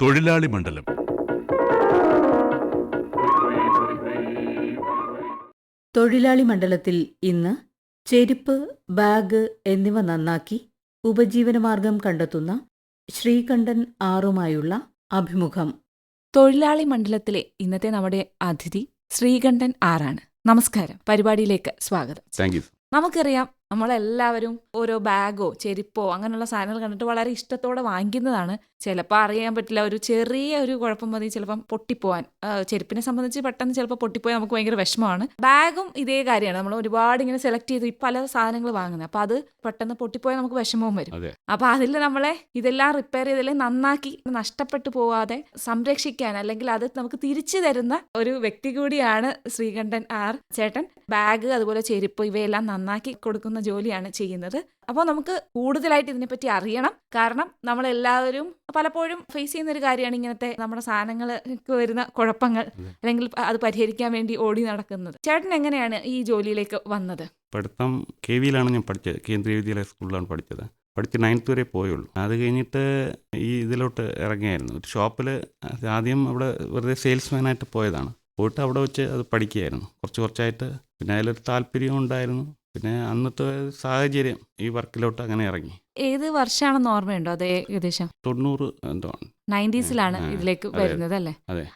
തൊഴിലാളി മണ്ഡലം. തൊഴിലാളി മണ്ഡലത്തിൽ ഇന്ന് ചെരുപ്പ് ബാഗ് എന്നിവ നന്നാക്കി ഉപജീവനമാർഗം കണ്ടെത്തുന്ന ശ്രീകണ്ഠൻ ആറുമായുള്ള അഭിമുഖം. തൊഴിലാളി മണ്ഡലത്തിലെ ഇന്നത്തെ നമ്മുടെ അതിഥി ശ്രീകണ്ഠൻ ആറാണ്. നമസ്കാരം. പരിപാടിയിലേക്ക് സ്വാഗതം. നമുക്കറിയാം നമ്മളെല്ലാവരും ഓരോ ബാഗോ ചെരുപ്പോ അങ്ങനെയുള്ള സാധനങ്ങൾ കണ്ടിട്ട് വളരെ ഇഷ്ടത്തോടെ വാങ്ങിക്കുന്നതാണ്. ചിലപ്പോൾ അറിയാൻ പറ്റില്ല ഒരു ചെറിയ ഒരു കുഴപ്പം മതി ചിലപ്പം പൊട്ടിപ്പോവാൻ ചെരുപ്പിനെ സംബന്ധിച്ച് പെട്ടെന്ന് ചിലപ്പോൾ പൊട്ടിപ്പോയാൽ നമുക്ക് ഭയങ്കര വിഷമമാണ്. ബാഗും ഇതേ കാര്യമാണ്. നമ്മൾ ഒരുപാട് ഇങ്ങനെ സെലക്ട് ചെയ്ത് പല സാധനങ്ങൾ വാങ്ങുന്നത്. അപ്പോൾ അത് പെട്ടെന്ന് പൊട്ടിപ്പോയാൽ നമുക്ക് വിഷമവും വരും. അപ്പോൾ അപ്പൊ അതിൽ നമ്മളെ ഇതെല്ലാം റിപ്പയർ ചെയ്തല്ലേ നന്നാക്കി നഷ്ടപ്പെട്ടു പോവാതെ സംരക്ഷിക്കാൻ അല്ലെങ്കിൽ അത് നമുക്ക് തിരിച്ചു തരുന്ന ഒരു വ്യക്തി കൂടിയാണ് ശ്രീകണ്ഠൻ ആർ ചേട്ടൻ. ബാഗ് അതുപോലെ ചെരുപ്പ് ഇവയെല്ലാം നന്നാക്കി കൊടുക്കുന്ന ജോലിയാണ് ചെയ്യുന്നത്. അപ്പോൾ നമുക്ക് കൂടുതലായിട്ട് ഇതിനെപ്പറ്റി അറിയണം. കാരണം നമ്മളെല്ലാവരും പലപ്പോഴും ഫേസ് ചെയ്യുന്ന ഒരു കാര്യമാണ് ഇങ്ങനത്തെ നമ്മുടെ സാധനങ്ങൾക്ക് വരുന്ന കുഴപ്പങ്ങൾ അല്ലെങ്കിൽ അത് പരിഹരിക്കാൻ വേണ്ടി ഓടി നടക്കുന്നത്. ചേട്ടൻ എങ്ങനെയാണ് ഈ ജോലിയിലേക്ക് വന്നത്? പഠിത്തം കെ വിയിലാണ് ഞാൻ പഠിച്ചത്. കേന്ദ്രീയ വിദ്യാലയ സ്കൂളിലാണ് പഠിച്ചത്. പഠിച്ച് നയൻത്ത് വരെ പോയുള്ളൂ. അത് കഴിഞ്ഞിട്ട് ഈ ഇതിലോട്ട് ഇറങ്ങിയായിരുന്നു. ഒരു ഷോപ്പിൽ ആദ്യം അവിടെ വെറുതെ സെയിൽസ്മാനായിട്ട് പോയതാണ്. പോയിട്ട് അവിടെ വെച്ച് അത് പഠിക്കുകയായിരുന്നു. കുറച്ച് കുറച്ചായിട്ട് പിന്നെ അതിലൊരു താല്പര്യം ഉണ്ടായിരുന്നു. പിന്നെ അന്നത്തെ സാഹചര്യം ഈ വർക്കിലോട്ട് അങ്ങനെ ഇറങ്ങി. ഏത് വർഷമാണെന്ന് ഓർമ്മയുണ്ടോ അത് ഏകദേശം? തൊണ്ണൂറ് എന്തോ. നയന്റീസിലാണ് ഇതിലേക്ക് വരുന്നത് അല്ലേ.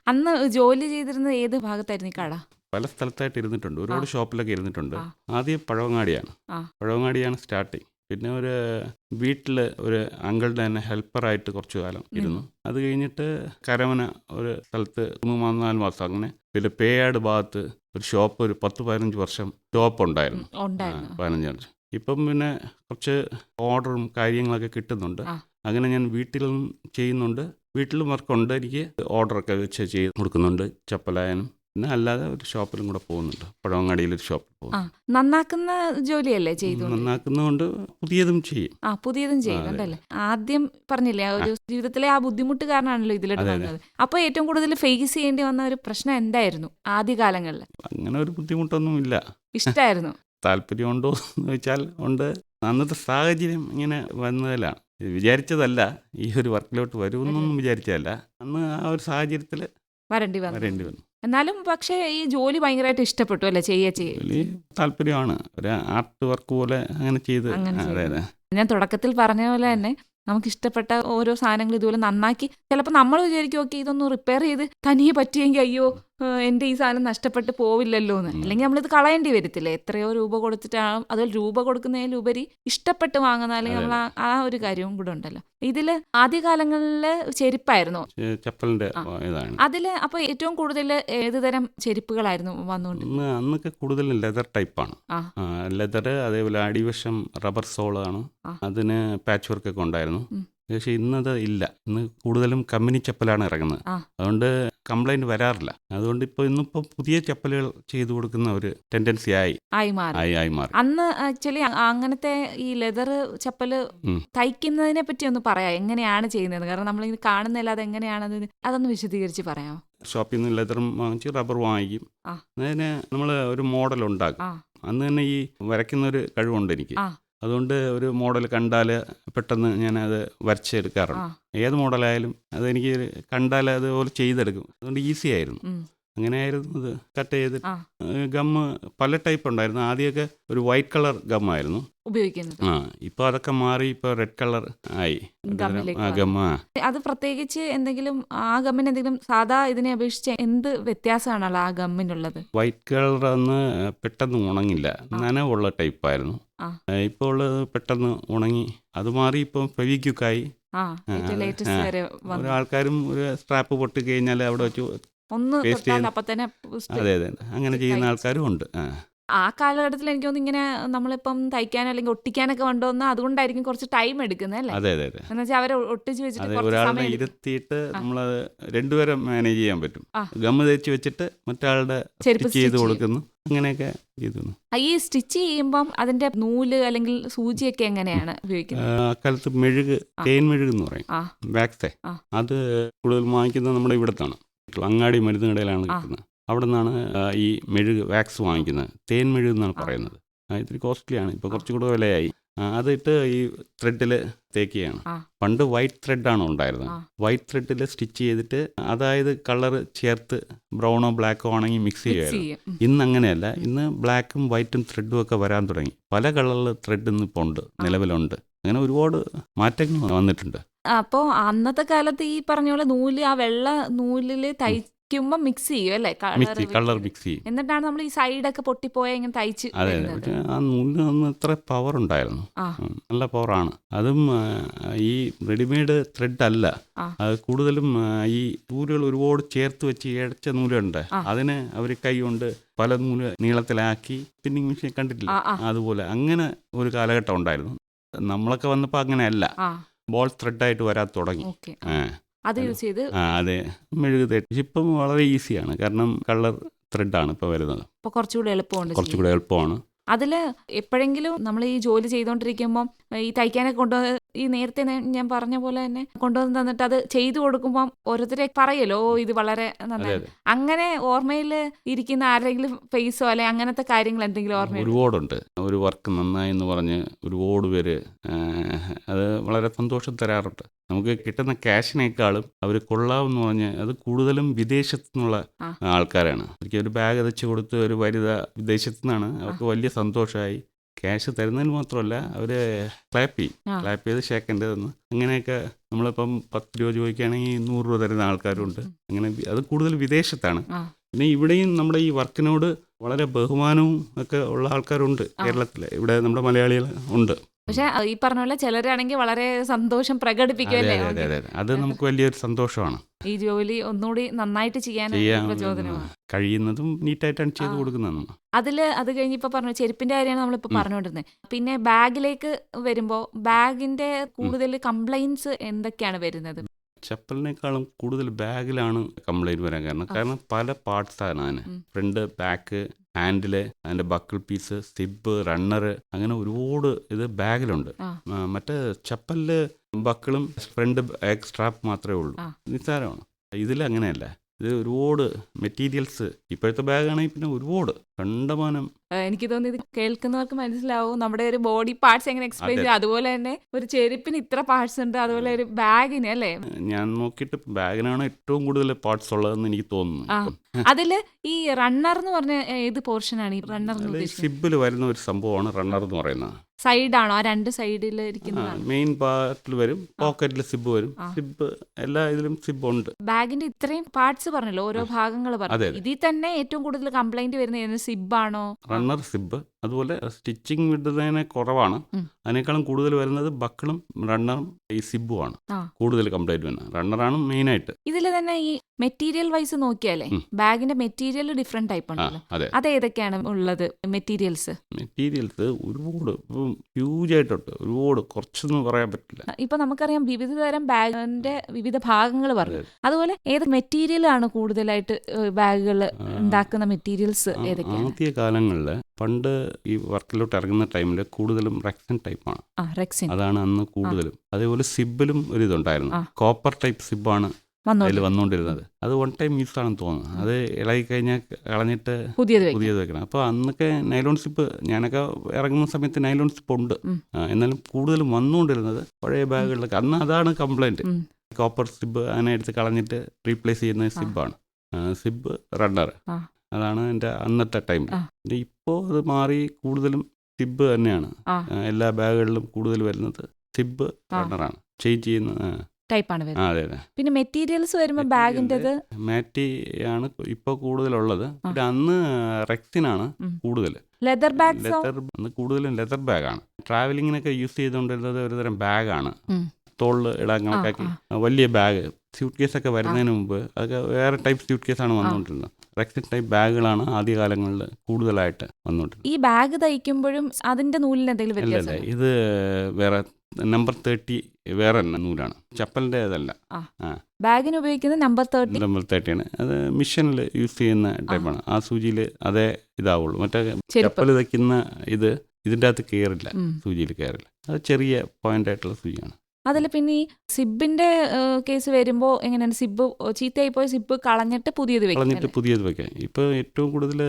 അന്ന് ജോലി ചെയ്തിരുന്നത് ഏത് ഭാഗത്തായിരുന്നു ഈ കട? പല സ്ഥലത്തായിട്ട് ഇരുന്നിട്ടുണ്ട്. ഒരുപാട് ഷോപ്പിലൊക്കെ ഇരുന്നിട്ടുണ്ട്. ആദ്യം പഴവങ്ങാടിയാണ്. പഴവങ്ങാടിയാണ് സ്റ്റാർട്ടിങ്. പിന്നെ ഒരു വീട്ടിൽ ഒരു അങ്കിളുടെ തന്നെ ഹെൽപ്പറായിട്ട് കുറച്ചു കാലം ഇരുന്നു. അത് കഴിഞ്ഞിട്ട് കരമന ഒരു സ്ഥലത്ത് മൂന്ന് നാല് മാസം അങ്ങനെ പിന്നെ പേയാട് ഭാഗത്ത് ഒരു ഷോപ്പ് ഒരു പത്ത് പതിനഞ്ച് വർഷം ഷോപ്പ് ഉണ്ടായിരുന്നു. ഉണ്ടായിരുന്നു. പതിനഞ്ച് വർഷം. ഇപ്പം പിന്നെ കുറച്ച് ഓർഡറും കാര്യങ്ങളൊക്കെ കിട്ടുന്നുണ്ട്. അങ്ങനെ ഞാൻ വീട്ടിലും ചെയ്യുന്നുണ്ട്. വീട്ടിലും വർക്കുണ്ട്. എനിക്ക് ഓർഡറൊക്കെ വെച്ച് ചെയ്ത് കൊടുക്കുന്നുണ്ട്. ചപ്പലായനും പിന്നെ അല്ലാതെ ഒരു ഷോപ്പിലും കൂടെ പോകുന്നുണ്ട്. പഴവങ്ങാടിയിൽ ഒരു ഷോപ്പിൽ ആ നന്നാക്കുന്ന ജോലിയല്ലേ ചെയ്തു നന്നാക്കുന്നതുകൊണ്ട് പുതിയതും ചെയ്യും. ആ പുതിയതും ചെയ്യുന്നുണ്ടല്ലേ ആദ്യം പറഞ്ഞില്ലേ ഒരു ജീവിതത്തിലെ ആ ബുദ്ധിമുട്ട് കാരണമാണല്ലോ ഇതിലോട്ട്. വന്നത്. അപ്പൊ ഏറ്റവും കൂടുതൽ ഫേസ് ചെയ്യേണ്ടി വന്ന ഒരു പ്രശ്നം എന്തായിരുന്നു ആദ്യകാലങ്ങളിൽ? അങ്ങനെ ഒരു ബുദ്ധിമുട്ടൊന്നും ഇല്ല. ഇഷ്ടായിരുന്നു. താല്പര്യമുണ്ടോ എന്ന് വെച്ചാൽ ഉണ്ട്. അന്നത്തെ സാഹചര്യം ഇങ്ങനെ വന്നതിലാണ്. വിചാരിച്ചതല്ല. ഈ ഒരു വർക്കിലോട്ട് വരുമെന്നൊന്നും വിചാരിച്ചതല്ല. അന്ന് ആ ഒരു സാഹചര്യത്തിൽ വരണ്ടി വന്നു. വരേണ്ടി വന്നു. എന്നാലും പക്ഷേ ഈ ജോലി ഭയങ്കരമായിട്ട് ഇഷ്ടപ്പെട്ടു അല്ലേ ചെയ്യ ചെയ്യ? വലിയ താല്പര്യമാണ്. ഒരു ആർട്ട് വർക്ക് പോലെ അങ്ങനെ ചെയ്ത്. ഞാൻ തുടക്കത്തിൽ പറഞ്ഞ പോലെ തന്നെ നമുക്ക് ഇഷ്ടപ്പെട്ട ഓരോ സാധനങ്ങൾ ഇതുപോലെ നന്നാക്കി. ചിലപ്പോൾ നമ്മൾ വിചാരിക്കും ഓക്കെ ഇതൊന്ന് റിപ്പയർ ചെയ്ത് തനിയെ പറ്റിയെങ്കിൽ അയ്യോ എന്റെ ഈ സാധനം നഷ്ടപ്പെട്ട് പോവില്ലല്ലോ എന്ന്. അല്ലെങ്കിൽ നമ്മളിത് കളയേണ്ടി വരത്തില്ലേ. എത്രയോ രൂപ കൊടുത്തിട്ടാണ് അതുപോലെ രൂപ കൊടുക്കുന്നതിലുപരി ഇഷ്ടപ്പെട്ട് വാങ്ങുന്ന അല്ലെങ്കിൽ നമ്മൾ ആ- ഒരു കാര്യവും കൂടെ ഉണ്ടല്ലോ. ഇതിൽ ആദ്യകാലങ്ങളിൽ ചെരുപ്പായിരുന്നു. ചപ്പലിന്റെ അതിൽ അപ്പൊ ഏറ്റവും കൂടുതൽ ഏത് തരം ചെരുപ്പുകളായിരുന്നു വന്നുകൊണ്ട്? അന്നൊക്കെ കൂടുതൽ ലെതർ ടൈപ്പാണ്. ലെതർ അതേപോലെ അടിവശം റബ്ബർ സോളാണ്. അതിന് പാച്ച് വർക്ക് ഒക്കെ ഉണ്ടായിരുന്നു. പക്ഷേ ഇന്നത് ഇല്ല. ഇന്ന് കൂടുതലും കമ്പനി ചപ്പലാണ് ഇറങ്ങുന്നത്. അതുകൊണ്ട് കംപ്ലൈന്റ് വരാറില്ല. അതുകൊണ്ട് ഇപ്പൊ ഇന്നിപ്പോ പുതിയ ചപ്പലുകൾ ചെയ്തു കൊടുക്കുന്ന ഒരു ടെൻഡൻസി ആയി. ആയി മാറി. ആയി മാറി. അന്ന് ആക്ച്വലി അങ്ങനത്തെ ഈ ലെതർ ചപ്പൽ. തയ്ക്കുന്നതിനെ പറ്റി ഒന്ന് പറയാ. എങ്ങനെയാണ് ചെയ്യുന്നത്? കാരണം നമ്മളിങ്ങനെ കാണുന്നില്ല അത്? എങ്ങനെയാണത് അതൊന്ന് വിശദീകരിച്ച് പറയാമോ? ഷോപ്പിൽ നിന്ന് ലെതറും വാങ്ങിച്ച് റബ്ബർ വാങ്ങിക്കും. അതിന് നമ്മൾ ഒരു മോഡൽ ഉണ്ടാക്കും. അന്ന് തന്നെ ഈ വരയ്ക്കുന്ന ഒരു കഴിവുണ്ട് എനിക്ക്. അതുകൊണ്ട് ഒരു മോഡൽ കണ്ടാൽ പെട്ടെന്ന് ഞാൻ അത് വരച്ചെടുക്കാറുണ്ട് ഏത് മോഡലായാലും അതെനിക്ക് കണ്ടാൽ അതുപോലെ ചെയ്തെടുക്കും. അതുകൊണ്ട് ഈസി ആയിരുന്നു. അങ്ങനെ ആയിരുന്നു അത് കട്ട് ചെയ്ത്. ഗം ഗമ്മ് പല ടൈപ്പ് ഉണ്ടായിരുന്നു. ആദ്യമൊക്കെ ഒരു വൈറ്റ് കളർ ഗം ആയിരുന്നു. ഉപയോഗിക്കുന്നത്. ആ ഇപ്പൊ അതൊക്കെ മാറി ഇപ്പൊ റെഡ് കളർ ആയി. ഗമ്മ അത് പ്രത്യേകിച്ച് എന്തെങ്കിലും ആ ഗമ്മിന് എന്തെങ്കിലും സാധാ ഇതിനെ അപേക്ഷിച്ച് എന്ത് വ്യത്യാസമാണല്ലോ ആ ഗമ്മിനുള്ളത്? വൈറ്റ് കളർ ഒന്ന് പെട്ടെന്ന് ഉണങ്ങില്ല. നനവുള്ള ടൈപ്പായിരുന്നു. ഇപ്പോൾ ഉള്ളത് പെട്ടെന്ന് ഉണങ്ങി. അത് മാറി ഇപ്പം ഫെവിക്യുക്കായി ആ ആ. ആൾക്കാരും ഒരു സ്ട്രാപ്പ് പൊട്ടി കഴിഞ്ഞാൽ അവിടെ വെച്ച് ഒന്ന് അതെ അതെ അങ്ങനെ ചെയ്യുന്ന ആൾക്കാരും ഉണ്ട്. ആ കാലഘട്ടത്തിൽ എനിക്ക് തോന്നുന്നു ഇങ്ങനെ നമ്മളിപ്പം തയ്ക്കാൻ അല്ലെങ്കിൽ ഒട്ടിക്കാനൊക്കെ കൊണ്ടുവന്ന അതുകൊണ്ടായിരിക്കും കുറച്ച് ടൈം എടുക്കുന്നത് അല്ലേ അതെ അതെ അതെ എന്ന് വെച്ചാൽ അവരെ ഒട്ടിച്ച് വെച്ചിട്ട് അതെ കുറച്ച് ഒരാളിനെ സമയം എടുക്കും. ഇരുത്തിയിട്ട്. നമ്മളത് രണ്ടുപേരും മാനേജ് ചെയ്യാൻ പറ്റും ആ. ഗമ്മ് തേച്ച് വെച്ചിട്ട് മറ്റാളുടെ ചെരുപ്പ് സ്റ്റിച്ച് ചെയ്ത് stitch ചെയ്യും. കൊടുക്കുന്നു അങ്ങനെയൊക്കെ ചെയ്തു ആ, ഈ സ്റ്റിച്ച് ചെയ്യുമ്പം അതിന്റെ നൂൽ അല്ലെങ്കിൽ സൂചിയൊക്കെ എങ്ങനെയാണ് ഉപയോഗിക്കുന്നത് അക്കാലത്ത് മെഴുക് തേൻ മെഴുക് എന്ന് പറയും ആ. വാക്സേ ആ. അത് കൂടുതൽ വാങ്ങിക്കുന്നത് നമ്മുടെ ഇവിടത്താണ് അങ്ങാടി മരുന്ന് കടയിലാണ് ആ. കിട്ടുന്നത് അവിടെ നിന്നാണ് ഈ മെഴുക് വാക്സ് വാങ്ങിക്കുന്നത്. തേൻ മെഴുക് എന്നാണ്. പറയുന്നത്. ഇത്തിരി കോസ്റ്റ്ലിയാണ്. ഇപ്പോൾ കുറച്ചുകൂടെ വിലയായി. അതിട്ട് ഈ ത്രെഡിൽ തേക്കുകയാണ്. പണ്ട് വൈറ്റ് ത്രെഡാണ് ഉണ്ടായിരുന്നത്. വൈറ്റ് ത്രെഡിൽ സ്റ്റിച്ച് ചെയ്തിട്ട് അതായത് കളർ ചേർത്ത് ബ്രൗണോ ബ്ലാക്കോ ആണെങ്കിൽ മിക്സ് ചെയ്യുമായിരുന്നു ഇന്ന് അങ്ങനെയല്ല. ഇന്ന് ബ്ലാക്കും വൈറ്റും ത്രെഡും ഒക്കെ വരാൻ തുടങ്ങി. പല കളറിൽ ത്രെഡ് ഇന്ന് ഇപ്പോൾ ഉണ്ട് നിലവിലുണ്ട്. അങ്ങനെ ഒരുപാട് മാറ്റങ്ങൾ വന്നിട്ടുണ്ട്. അപ്പോ അന്നത്തെ കാലത്ത് ഈ പറഞ്ഞ പോലെ നൂൽ ആ വെള്ള നൂലിൽ തയ്ക്കുമ്പോ മിക്സ് ചെയ്യും അല്ലേ? മിക്സ് കളർ മിക്സ് ചെയ്യും. എന്നിട്ടാണ് നമ്മൾ ഈ സൈഡൊക്കെ പൊട്ടിപ്പോയ ഇങ്ങനെ തയ്ച്ച് അതെ പക്ഷേ ആ നൂലിന് അന്ന് ഇത്ര പവർ ഉണ്ടായിരുന്നു. നല്ല പവറാണ് അതും ഈ റെഡിമെയ്ഡ് ത്രെഡ് അല്ല. അത് കൂടുതലും ഈ നൂലുകൾ ഒരുപാട് ചേർത്ത് വെച്ച് ഇഴച്ച നൂലുണ്ട്. അതിന് അവർ കൈ കൊണ്ട് പല നൂൽ നീളത്തിലാക്കി പിന്നിങ് മെഷീൻ കണ്ടിട്ടില്ല? അതുപോലെ അങ്ങനെ ഒരു കാലഘട്ടം ഉണ്ടായിരുന്നു. നമ്മളൊക്കെ വന്നപ്പോൾ അങ്ങനെയല്ല. ബോൾ ത്രെഡായിട്ട് വരാൻ തുടങ്ങി. അത് യൂസ് ചെയ്ത് അതെ മെഴുക് തേച്ച് ഇപ്പം വളരെ ഈസിയാണ് കാരണം കളർ ത്രെഡാണ് ഇപ്പോൾ വരുന്നത്. ഇപ്പൊ കുറച്ചുകൂടി എളുപ്പമുണ്ട് കുറച്ചുകൂടി എളുപ്പമാണ്. അതിൽ എപ്പോഴെങ്കിലും നമ്മൾ ഈ ജോലി ചെയ്തുകൊണ്ടിരിക്കുമ്പം ഈ തയ്ക്കാനൊക്കെ കൊണ്ടുവന്ന് ഈ നേരത്തെ ഞാൻ പറഞ്ഞ പോലെ തന്നെ കൊണ്ടുവന്ന് തന്നിട്ട് അത് ചെയ്തു കൊടുക്കുമ്പം ഓരോരുത്തരെ പറയല്ലോ "ഓ, ഇത് വളരെ നന്നായി. അങ്ങനെ ഓർമ്മയിൽ ഇരിക്കുന്ന ആരെങ്കിലും ഫേസോ അല്ലെ അങ്ങനത്തെ കാര്യങ്ങൾ എന്തെങ്കിലും ഓർമ്മ ഒരുപാടുണ്ട്. ഒരു വർക്ക് നന്നായി എന്ന് പറഞ്ഞ് ഒരുപാട് പേര് അത് വളരെ സന്തോഷം തരാറുണ്ട്. നമുക്ക് കിട്ടുന്ന ക്യാഷിനേക്കാളും അവർ കൊള്ളാമെന്ന് പറഞ്ഞ് അത് കൂടുതലും വിദേശത്തു നിന്നുള്ള ആൾക്കാരാണ്. എനിക്ക് ഒരു ബാഗ് എതച്ച് കൊടുത്ത് ഒരു വനിത വിദേശത്തു നിന്നാണ് അവർക്ക് വലിയ സന്തോഷമായി ക്യാഷ് തരുന്നതിന് മാത്രമല്ല അവർ ക്ലാപ്പ് ചെയ്യും. ക്ലാപ്പ് ചെയ്ത് ഷേക്കന്റെ തന്ന് അങ്ങനെയൊക്കെ നമ്മളിപ്പം പത്ത് രൂപ ചോദിക്കുകയാണെങ്കിൽ നൂറ് രൂപ തരുന്ന ആൾക്കാരുണ്ട്. അങ്ങനെ അത് കൂടുതൽ വിദേശത്താണ്. പിന്നെ ഇവിടെയും നമ്മുടെ ഈ വർക്കിനോട് വളരെ ബഹുമാനവും ഒക്കെ ഉള്ള ആൾക്കാരുണ്ട്. കേരളത്തിൽ ഇവിടെ നമ്മുടെ മലയാളികൾ ഉണ്ട്. പക്ഷെ ഈ പറഞ്ഞ പോലെ ചിലരാണെങ്കിൽ വളരെ സന്തോഷം പ്രകടിപ്പിക്കുമല്ലേ അതെ നമുക്ക് വലിയൊരു സന്തോഷമാണ്. ഈ ജോലി ഒന്നുകൂടി നന്നായിട്ട് ചെയ്യാൻ പ്രചോദനമാണ്. കഴിയുന്നതും നീറ്റായിട്ടാണ് ചെയ്ത്. കൊടുക്കുന്നത് അതിൽ അത് കഴിഞ്ഞിപ്പോ പറഞ്ഞു ചെരുപ്പിന്റെ കാര്യമാണ് നമ്മളിപ്പോ. പറഞ്ഞുകൊണ്ടിരുന്നത്. പിന്നെ ബാഗിലേക്ക് വരുമ്പോ ബാഗിന്റെ കൂടുതൽ കംപ്ലൈന്റ്സ് എന്തൊക്കെയാണ് വരുന്നത്? ചപ്പലിനേക്കാളും കൂടുതൽ ബാഗിലാണ് കംപ്ലൈന്റ് വരാൻ കാരണം. കാരണം പല പാർട്സാണ് അതിന്. ഫ്രണ്ട് ബാക്ക് ഹാൻഡിൽ അതിന്റെ ബക്കിൾ പീസ് സിബ് റണ്ണർ അങ്ങനെ ഒരുപാട് ഇത് ബാഗിലുണ്ട്. മറ്റേ ചപ്പലിൽ ബക്കിളും ഫ്രണ്ട് ബാക്ക് സ്ട്രാപ്പ് മാത്രമേ ഉള്ളൂ. നിസ്സാരമാണ്. ഇതിൽ അങ്ങനെയല്ല ഇത് ഒരുപാട് മെറ്റീരിയൽസ് ഇപ്പോഴത്തെ ബാഗാണെങ്കിൽ പിന്നെ ഒരുപാട് കണ്ടമാനം. എനിക്ക് തോന്നി ഇത് കേൾക്കുന്നവർക്ക് മനസ്സിലാവും. നമ്മുടെ ഒരു ബോഡി പാർട്സ് എങ്ങനെ എക്സ്പ്ലെയിൻ. ചെയ്യും. അതുപോലെ തന്നെ ഒരു ചെരുപ്പിന് ഇത്ര പാർട്സ് ഉണ്ട്. അതുപോലെ ഒരു ബാഗിന് അല്ലേ? ഞാൻ നോക്കിയിട്ട് ബാഗിനാണ് ഏറ്റവും കൂടുതൽ പാർട്സ് ഉള്ളതെന്ന് എനിക്ക് തോന്നുന്നു അതിൽ ഈ റണ്ണർ എന്ന് പറഞ്ഞ ഏത് പോർഷൻ ആണ് ഈ റണ്ണർ സിബിൽ വരുന്ന ഒരു സംഭവമാണ് റണ്ണർ എന്ന് പറയുന്നത്. സൈഡാണോ? ആ രണ്ട് സൈഡിൽ ഇരിക്കുന്നതാണ്. മെയിൻ പാർട്ടിൽ വരും പോക്കറ്റിൽ സിബ് വരും. സിബ് എല്ലാ ഇതിലും സിബ് ഉണ്ട്. ബാഗിന്റെ ഇത്രയും പാർട്സ് പറഞ്ഞല്ലോ ഓരോ ഭാഗങ്ങൾ പറഞ്ഞു ഇതിൽ തന്നെ ഏറ്റവും കൂടുതൽ കംപ്ലൈന്റ് വരുന്നത് സിബ് ആണോ റണ്ണർ സിബ്. അതുപോലെ സ്റ്റിച്ചിങ് വിടുന്നതിനെ കുറവാണ്. അതിനേക്കാളും കൂടുതൽ വരുന്നത് ബക്കിളും റണ്ണറും ഈ സിബുമാണ് ആണ്. കൂടുതൽ കംപ്ലൈന്റ് വരുന്നത്. റണ്ണറാണ് മെയിൻ ആയിട്ട് ഇതിൽ തന്നെ ഈ മെറ്റീരിയൽ വൈസ് നോക്കിയാലേ ബാഗിന്റെ മെറ്റീരിയൽ ഡിഫറെന്റ് ടൈപ്പ് ഉണ്ടല്ലോ. അതെ. ഏതൊക്കെയാണ് ഉള്ളത് മെറ്റീരിയൽസ്? മെറ്റീരിയൽസ് ഒരുപാട് ഹ്യൂജ് ആയിട്ടുണ്ട്. ഒരുപാട് കുറച്ചൊന്നും പറയാൻ പറ്റില്ല. ഇപ്പൊ നമുക്കറിയാം വിവിധ തരം ബാഗിന്റെ വിവിധ ഭാഗങ്ങൾ പറഞ്ഞു. അതുപോലെ ഏത് മെറ്റീരിയൽ ആണ് കൂടുതലായിട്ട് ബാഗുകൾ ഉണ്ടാക്കുന്ന മെറ്റീരിയൽസ് ഏതൊക്കെയാണ്? ആദ്യ കാലങ്ങളിൽ പണ്ട് ഈ വർക്കിലോട്ട് ഇറങ്ങുന്ന ടൈമിൽ കൂടുതലും റെക്സൻ ടൈപ്പാണ്. അതാണ് അന്ന് കൂടുതലും. അതേപോലെ സിബിലും ഒരു ഇതുണ്ടായിരുന്നു കോപ്പർ ടൈപ്പ് സിബാണ് അതിൽ വന്നുകൊണ്ടിരുന്നത് അത് വൺ ടൈം യൂസ് ആണെന്ന് തോന്നുന്നു. അത് ഇളകി കഴിഞ്ഞാൽ കളഞ്ഞിട്ട് പുതിയത് വെക്കും വെക്കണം. അപ്പോൾ അന്നൊക്കെ നൈലോൺ സിപ്പ് ഞാനൊക്കെ ഇറങ്ങുന്ന സമയത്ത് നൈലോൺ സിപ്പ് ഉണ്ട്. എന്നാലും കൂടുതലും വന്നുകൊണ്ടിരുന്നത് പഴയ ബാഗുകളിലൊക്കെ. അന്ന് അതാണ് കംപ്ലൈന്റ് കോപ്പർ സിബ് അതിനെ എടുത്ത് കളഞ്ഞിട്ട് റീപ്ലേസ് ചെയ്യുന്ന സിബാണ്. Zip runner. അതാണ് എന്റെ അന്നത്തെ ടൈം. ഇപ്പോൾ അത് മാറി കൂടുതലും സിബ് തന്നെയാണ്. എല്ലാ ബാഗുകളിലും കൂടുതൽ വരുന്നത് സിബ് ആണ് റണ്ണറാണ് ചേഞ്ച് ചെയ്യുന്ന ടൈപ്പാണ് അതെ അതെ. പിന്നെ മെറ്റീരിയൽസ് വരുമ്പോൾ ബാഗിന്റെ ബാഗിന്റെത്? മാറ്റി ആണ് ഇപ്പോൾ കൂടുതലുള്ളത്. പിന്നെ അന്ന് റെക്സിനാണ് കൂടുതൽ. ലെതർ ബാഗ് ലെതർ കൂടുതലും ലെതർ ബാഗാണ്. ട്രാവലിങ്ങിനൊക്കെ യൂസ് ചെയ്തുകൊണ്ടിരുന്നത് ഒരുതരം ബാഗാണ്. തോളിൽ ഇടാൻ കണക്കാക്കി. വലിയ ബാഗ്. സ്യൂട്ട് കേസൊക്കെ വരുന്നതിന് മുമ്പ് അതൊക്കെ വേറെ ടൈപ്പ് സ്യൂട്ട് കേസാണ് വന്നുകൊണ്ടിരുന്നത് റെക്സിൻ ടൈപ്പ് ബാഗുകളാണ് ആദ്യകാലങ്ങളിൽ കൂടുതലായിട്ട് വന്നുകൊണ്ടിരുന്നത് ഈ ബാഗ് തയ്ക്കുമ്പോഴും അതിന്റെ നൂലിന് എന്തെങ്കിലും അല്ല ഇത് വേറെ നമ്പർ തേർട്ടി വേറെ തന്നെ നൂലാണ്. ചപ്പലിന്റെ അതല്ല ബാഗിന് ഉപയോഗിക്കുന്നത് നമ്പർ തേർട്ടി നമ്പർ തേർട്ടിയാണ് അത് മിഷനിൽ യൂസ് ചെയ്യുന്ന ടൈപ്പാണ് ആ സൂചിയിൽ അതേ ഇതാവുള്ളൂ. മറ്റേ ചപ്പൽ തയ്ക്കുന്ന ഇത് ഇതിന്റെ അകത്ത് കയറില്ല. സൂചിയിൽ കയറില്ല അത് ചെറിയ പോയിന്റ് ആയിട്ടുള്ള സൂചിയാണ്. അതിൽ പിന്നെ ഈ സിബിന്റെ കേസ് വരുമ്പോൾ എങ്ങനെയാണ്? സിബ് ചീത്തയായി പോയ സിബ് കളഞ്ഞിട്ട് പുതിയത് കളഞ്ഞിട്ട് പുതിയത് വെക്കാം ഇപ്പൊ ഏറ്റവും കൂടുതൽ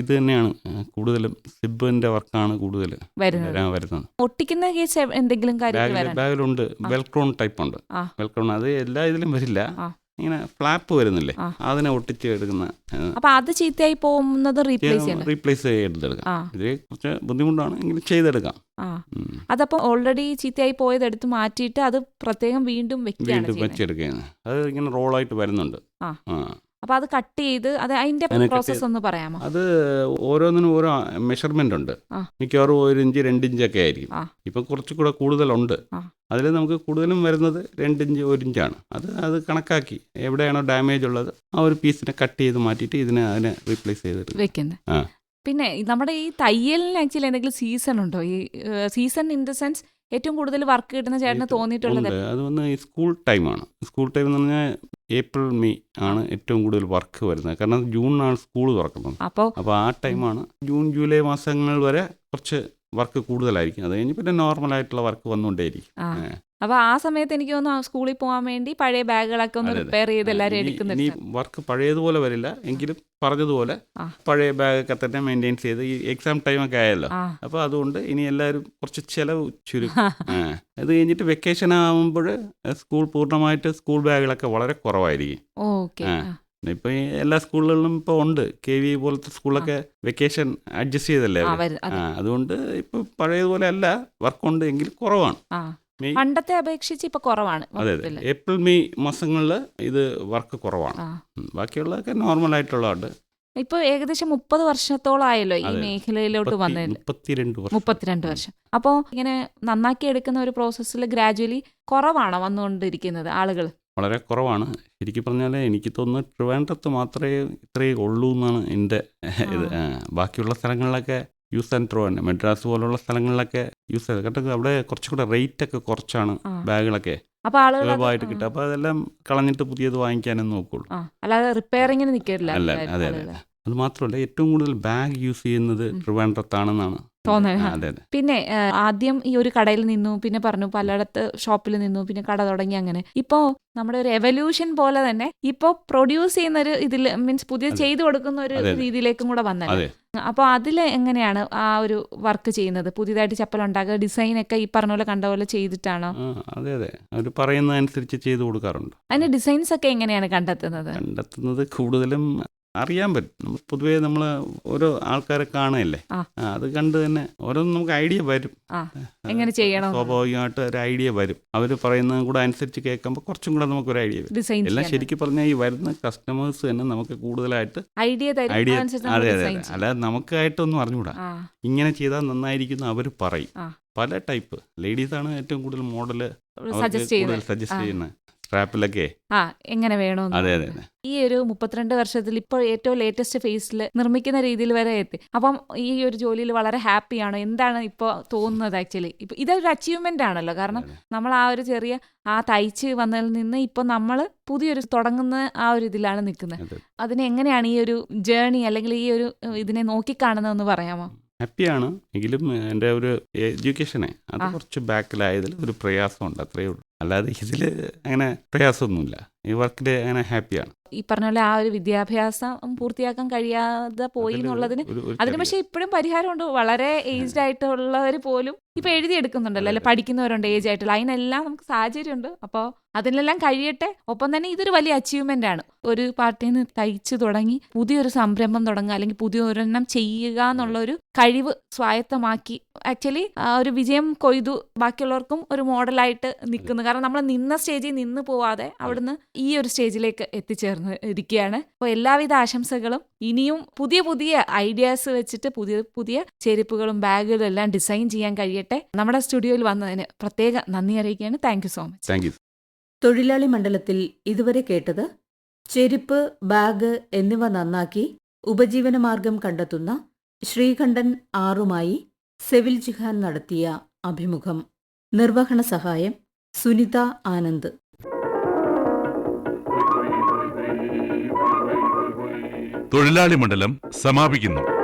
ഇത് തന്നെയാണ്. കൂടുതലും സിബിന്റെ വർക്കാണ് കൂടുതൽ വരുന്നത്. ഒട്ടിക്കുന്ന കേസ് എന്തെങ്കിലും ബാഗിലുണ്ട്. വെൽക്രോൺ ടൈപ്പ് ഉണ്ട് വെൽക്രോൺ അത് എല്ലാ ഇതിലും വരില്ല. ഇങ്ങനെ ഫ്ലാപ്പ് വരുന്നില്ലേ? അതിനെ ഒട്ടിച്ച് എടുക്കുന്ന അപ്പൊ അത് ചീത്തയായി പോകുന്നത് റീപ്ലേസ് റീപ്ലേസ് ചെയ്തെടുക്കാം ഇത് കുറച്ച് ബുദ്ധിമുട്ടാണ്. എങ്കിലും ചെയ്തെടുക്കാം. അതപ്പോ ഓൾറെഡി ചീത്തയായി പോയത് എടുത്ത് മാറ്റിയിട്ട് അത് പ്രത്യേകം വീണ്ടും വെച്ചെടുക്കുന്നത് വീണ്ടും വെച്ചെടുക്കുകയാണ്. അത് ഇങ്ങനെ റോളായിട്ട് വരുന്നുണ്ട്. ആ. ആ അപ്പൊ അത് കട്ട് ചെയ്ത് അത് അതിന്റെ പ്രോസസ് പ്രോസസ്സ് ഒന്ന് പറയാമോ? അത് ഓരോന്നിനും ഓരോ മെഷർമെന്റ് ഉണ്ട്. മിക്കവാറും ഒരു ഇഞ്ച് രണ്ട് ഇഞ്ചൊക്കെ ആയിരിക്കും. ഇപ്പൊ കുറച്ചുകൂടെ കൂടുതലുണ്ട്. അതിൽ നമുക്ക് കൂടുതലും വരുന്നത് രണ്ട് ഇഞ്ച് ഒരു ഇഞ്ചാണ്. അത് അത് കണക്കാക്കി എവിടെയാണോ ഡാമേജ് ഉള്ളത് ആ ഒരു പീസിനെ കട്ട് ചെയ്ത് മാറ്റിയിട്ട് ഇതിനെ അതിനെ റീപ്ലേസ് ചെയ്തിട്ട് വെക്കുന്നത്. പിന്നെ നമ്മുടെ ഈ തയ്യലിന് ആക്ച്വലി എന്തെങ്കിലും സീസൺ ഉണ്ടോ? ഈ സീസൺ ഇൻ ദ സെൻസ് ഏറ്റവും കൂടുതൽ വർക്ക് കിട്ടുന്ന ചേട്ടന് തോന്നിയിട്ടുള്ളത് അത് വന്ന് സ്കൂൾ ടൈമാണ് സ്കൂൾ ടൈം എന്ന് പറഞ്ഞാൽ ഏപ്രിൽ മെയ് ആണ് ഏറ്റവും കൂടുതൽ വർക്ക് വരുന്നത്. കാരണം ജൂണിനാണ് സ്കൂൾ തുറക്കുന്നത്. അപ്പോൾ അപ്പോൾ ആ ടൈമാണ് ജൂൺ ജൂലൈ മാസങ്ങൾ വരെ കുറച്ച് വർക്ക് കൂടുതലായിരിക്കും. അത് കഴിഞ്ഞ് പിന്നെ നോർമലായിട്ടുള്ള വർക്ക് വന്നുകൊണ്ടേയിരിക്കും. അപ്പൊ ആ സമയത്ത് എനിക്ക് തോന്നുന്നു സ്കൂളിൽ പോകാൻ വേണ്ടി പഴയ ബാഗുകളൊക്കെ ഒന്ന്. റിപ്പയർ ചെയ്ത് എല്ലാവരും എടുക്കുന്നുണ്ട് വർക്ക് പഴയതുപോലെ വരില്ല. എങ്കിലും പറഞ്ഞതുപോലെ പഴയ ബാഗൊക്കെ തന്നെ മെയിന്റെയിൻ ചെയ്ത് ഈ എക്സാം ടൈം ഒക്കെ ആയല്ലോ. അപ്പൊ അപ്പോൾ അതുകൊണ്ട് ഇനി എല്ലാവരും കുറച്ച് ചിലവ് ചുരുക്കും. അത് കഴിഞ്ഞിട്ട് വെക്കേഷൻ ആകുമ്പോൾ സ്കൂൾ പൂർണമായിട്ട് സ്കൂൾ ബാഗുകളൊക്കെ വളരെ കുറവായിരിക്കും. ഓക്കെ. ആ. എല്ലാ സ്കൂളുകളിലും ഇപ്പൊ ഉണ്ട്. കെ വി പോലത്തെ സ്കൂളൊക്കെ വെക്കേഷൻ അഡ്ജസ്റ്റ് ചെയ്തല്ലേ അതുകൊണ്ട് ഇപ്പൊ പഴയതുപോലെ അല്ല വർക്ക് ഉണ്ട് എങ്കിൽ കുറവാണ്. മെയ് പണ്ടത്തെ അപേക്ഷിച്ച് ഇപ്പൊ കുറവാണ് അതെ അതെ. ഏപ്രിൽ മെയ് മാസങ്ങളിൽ ഇത് വർക്ക് കുറവാണ്. ബാക്കിയുള്ളതൊക്കെ നോർമൽ ആയിട്ടുള്ളതുണ്ട് ഇപ്പൊ ഏകദേശം മുപ്പത് വർഷത്തോളം ആയല്ലോ ഈ. മേഖലയിലോട്ട് വന്നത്. മുപ്പത്തിരണ്ട് വർഷം. മുപ്പത്തിരണ്ട് വർഷം. അപ്പോൾ ഇങ്ങനെ നന്നാക്കി എടുക്കുന്ന ഒരു പ്രോസസ്സിൽ ഗ്രാജുവലി കുറവാണോ വന്നുകൊണ്ടിരിക്കുന്നത് ആളുകൾ. വളരെ കുറവാണ്. ശരിക്കും പറഞ്ഞാൽ എനിക്ക് തോന്നുന്നു ട്രിവാൻഡ്രത്ത് മാത്രമേ ഇത്രയേ ഉള്ളൂ എന്നാണ് എന്റെ ഇത്. ബാക്കിയുള്ള സ്ഥലങ്ങളിലൊക്കെ യൂസ് ആൻഡ് ത്രോ തന്നെ. മെഡ്രാസ് പോലുള്ള സ്ഥലങ്ങളിലൊക്കെ യൂസ് ചെയ്ത് കേട്ടോ അവിടെ കുറച്ചുകൂടെ റേറ്റ് ഒക്കെ കുറച്ചാണ് ബാഗുകളൊക്കെ അപ്പൊ സുലഭമായിട്ട് ആ, കിട്ടും. അപ്പോൾ അതെല്ലാം കളഞ്ഞിട്ട് പുതിയത് വാങ്ങിക്കാനും നോക്കുള്ളൂ അല്ലാതെ റിപ്പയറിങ്ങിന് നിൽക്കില്ല അല്ല അതെ അതെ അതെ. മാത്രമല്ല ഏറ്റവും കൂടുതൽ ബാഗ് യൂസ് ചെയ്യുന്നത്. ട്രിവാൻഡ്രത്താണെന്നാണ്. പിന്നെ ആദ്യം ഈ ഒരു കടയിൽ നിന്നു പിന്നെ പറഞ്ഞു പലയിടത്ത് ഷോപ്പിൽ നിന്നു പിന്നെ കട തുടങ്ങി അങ്ങനെ. ഇപ്പോ നമ്മുടെ ഒരു എവല്യൂഷൻ പോലെ തന്നെ ഇപ്പോ പ്രൊഡ്യൂസ് ചെയ്യുന്ന ഒരു ഇതിൽ മീൻസ് പുതിയ ചെയ്തു കൊടുക്കുന്ന ഒരു. രീതിയിലേക്കും കൂടെ വന്നത് അപ്പൊ അപ്പോൾ അതിൽ എങ്ങനെയാണ് ആ ഒരു വർക്ക് ചെയ്യുന്നത്? പുതിയതായിട്ട് ചപ്പൽ ഉണ്ടാക്കുക ഡിസൈൻ ഒക്കെ ഈ പറഞ്ഞ പോലെ കണ്ട പോലെ ചെയ്തിട്ടാണോ? അതെ അതെ. അവർ പറയുന്നതനുസരിച്ച് ചെയ്തു കൊടുക്കാറുണ്ട്. അതിന്റെ ഡിസൈൻസ് ഒക്കെ എങ്ങനെയാണ് കണ്ടെത്തുന്നത്? കണ്ടെത്തുന്നത് കൂടുതലും അറിയാൻ പറ്റും. നമ്മൾ പൊതുവേ നമ്മൾ ഓരോ ആൾക്കാരെ കാണുകയല്ലേ? അത് കണ്ട് തന്നെ ഓരോന്നും നമുക്ക് ഐഡിയ വരും. എങ്ങനെ ചെയ്യണം സ്വാഭാവികമായിട്ട് ഒരു ഐഡിയ വരും. അവർ പറയുന്നതും കൂടെ അനുസരിച്ച് കേൾക്കുമ്പോൾ കുറച്ചും കൂടെ നമുക്ക് ഒരു ഐഡിയ വരും. എല്ലാം ശരിക്കും പറഞ്ഞാൽ ഈ വരുന്ന കസ്റ്റമേഴ്സ് തന്നെ നമുക്ക് കൂടുതലായിട്ട് ഐഡിയ ഐഡിയ അതെ അതെ അല്ലാതെ നമുക്കായിട്ടൊന്നും അറിഞ്ഞുകൂടാ. ഇങ്ങനെ ചെയ്താൽ നന്നായിരിക്കും അവർ പറയും. പല ടൈപ്പ്. ലേഡീസാണ് ഏറ്റവും കൂടുതൽ മോഡൽ സജസ്റ്റ് ചെയ്യുന്നത്. സ്ട്രാപ്പിലൊക്കെ ആ എങ്ങനെ വേണോ അതെ അതെ ഈ ഒരു മുപ്പത്തിരണ്ട് വർഷത്തിൽ ഇപ്പോൾ ഏറ്റവും ലേറ്റസ്റ്റ് ഫേസിൽ നിർമ്മിക്കുന്ന രീതിയിൽ വരെ എത്തി. അപ്പം ഈ ഒരു ജോലിയിൽ വളരെ ഹാപ്പിയാണോ എന്താണ് ഇപ്പോൾ തോന്നുന്നത് ആക്ച്വലി ഇപ്പം ഇതൊരു അച്ചീവ്മെന്റ് ആണല്ലോ. കാരണം നമ്മൾ ആ ഒരു ചെറിയ ആ തയ്ച്ച് വന്നതിൽ നിന്ന് ഇപ്പം നമ്മൾ പുതിയൊരു തുടങ്ങുന്ന ആ ഒരു ഇതിലാണ് നിൽക്കുന്നത്. അതിനെങ്ങനെയാണ് അതിനെ എങ്ങനെയാണ് ഈ ഒരു ജേണി അല്ലെങ്കിൽ ഈ ഒരു ഇതിനെ നോക്കിക്കാണുന്നതെന്ന് പറയാമോ? ഹാപ്പിയാണ്. എങ്കിലും എന്റെ ഒരു എഡ്യൂക്കേഷനെ അത് കുറച്ച് ബാക്കിലായതിൽ ഒരു പ്രയാസമുണ്ട് അത്രയേ ഉള്ളൂ. അല്ലാതെ ഇതിൽ അങ്ങനെ പ്രയാസമൊന്നുമില്ല. ഈ വർക്കിൽ അങ്ങനെ ഹാപ്പിയാണ്. ഈ പറഞ്ഞ പോലെ ആ ഒരു വിദ്യാഭ്യാസം പൂർത്തിയാക്കാൻ കഴിയാതെ പോയി എന്നുള്ളതിന് അതിന് പക്ഷേ ഇപ്പോഴും പരിഹാരമുണ്ട്. വളരെ ഏജ്ഡ് ആയിട്ടുള്ളവർ പോലും ഇപ്പൊ എഴുതിയെടുക്കുന്നുണ്ടല്ലോ അല്ലെ. പഠിക്കുന്നവരുണ്ട് ഏജ് ആയിട്ടുള്ള അതിനെല്ലാം നമുക്ക് സാഹചര്യമുണ്ട്. അപ്പോൾ അതിനെല്ലാം കഴിയട്ടെ. ഒപ്പം തന്നെ ഇതൊരു വലിയ അച്ചീവ്മെന്റ് ആണ്. ഒരു പാർട്ടിയിൽ നിന്ന് തയ്ച്ചു തുടങ്ങി പുതിയൊരു സംരംഭം തുടങ്ങുക അല്ലെങ്കിൽ പുതിയ ഒരെണ്ണം ചെയ്യുക എന്നുള്ള ഒരു കഴിവ് സ്വായത്തമാക്കി. ആക്ച്വലി ഒരു വിജയം കൊയ്തു. ബാക്കിയുള്ളവർക്കും ഒരു മോഡലായിട്ട് നിൽക്കുന്നു. കാരണം നമ്മൾ നിന്ന സ്റ്റേജിൽ നിന്ന് പോവാതെ അവിടുന്ന് ഈ ഒരു സ്റ്റേജിലേക്ക് എത്തിച്ചേർന്ന് ഇരിക്കുകയാണ്. അപ്പോൾ എല്ലാവിധ ആശംസകളും. ഇനിയും പുതിയ പുതിയ ഐഡിയാസ് വെച്ചിട്ട് പുതിയ പുതിയ ചെരുപ്പുകളും ബാഗുകളും എല്ലാം ഡിസൈൻ ചെയ്യാൻ കഴിയട്ടെ. നമ്മുടെ സ്റ്റുഡിയോയിൽ വന്നതിന് പ്രത്യേക നന്ദി അറിയിക്കുകയാണ്. Thank you so much thank you തൊഴിലാളി മണ്ഡലത്തിൽ ഇതുവരെ കേട്ടത് ചെരുപ്പ് ബാഗ് എന്നിവ നന്നാക്കി ഉപജീവനമാർഗം കണ്ടെത്തുന്ന ശ്രീകണ്ഠൻ ആറുമായി സെവിൽ ജിഹാൻ നടത്തിയ അഭിമുഖം. നിർവഹണ സഹായം സുനിത ആനന്ദ്. തൊഴിലാളി മണ്ഡലം സമാപിക്കുന്നു.